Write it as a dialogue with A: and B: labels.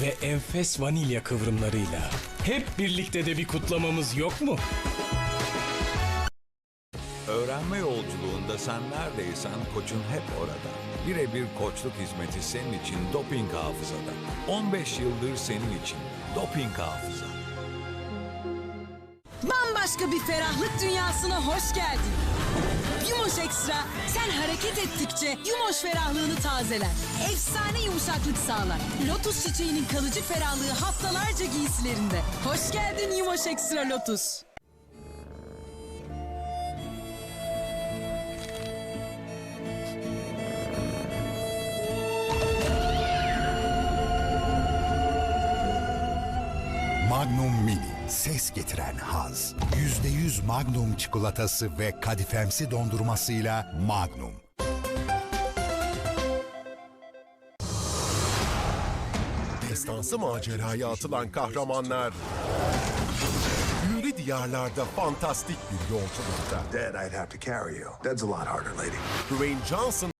A: ve enfes vanilya kıvrımlarıyla hep birlikte de bir kutlamamız yok mu?
B: Öğrenme yolculuğunda sen neredeysen koçun hep orada. Birebir koçluk hizmeti senin için doping hafızada. 15 yıldır senin için doping hafıza.
C: Bambaşka bir ferahlık dünyasına hoş geldin. Yumoş Ekstra, sen hareket ettikçe Yumoş ferahlığını tazeler. Efsane yumuşaklık sağlar. Lotus çiçeğinin kalıcı ferahlığı haftalarca giysilerinde. Hoş geldin Yumoş Ekstra Lotus.
D: Magnum Mini. Ses getiren haz. %100 Magnum çikolatası ve kadifemsi dondurmasıyla Magnum.
E: Destansı maceraya atılan kahramanlar büyülü diyarlarda fantastik bir yolculukta.
F: Dead, I'd have to carry you. Dead's a lot harder, lady.
E: Dwayne Johnson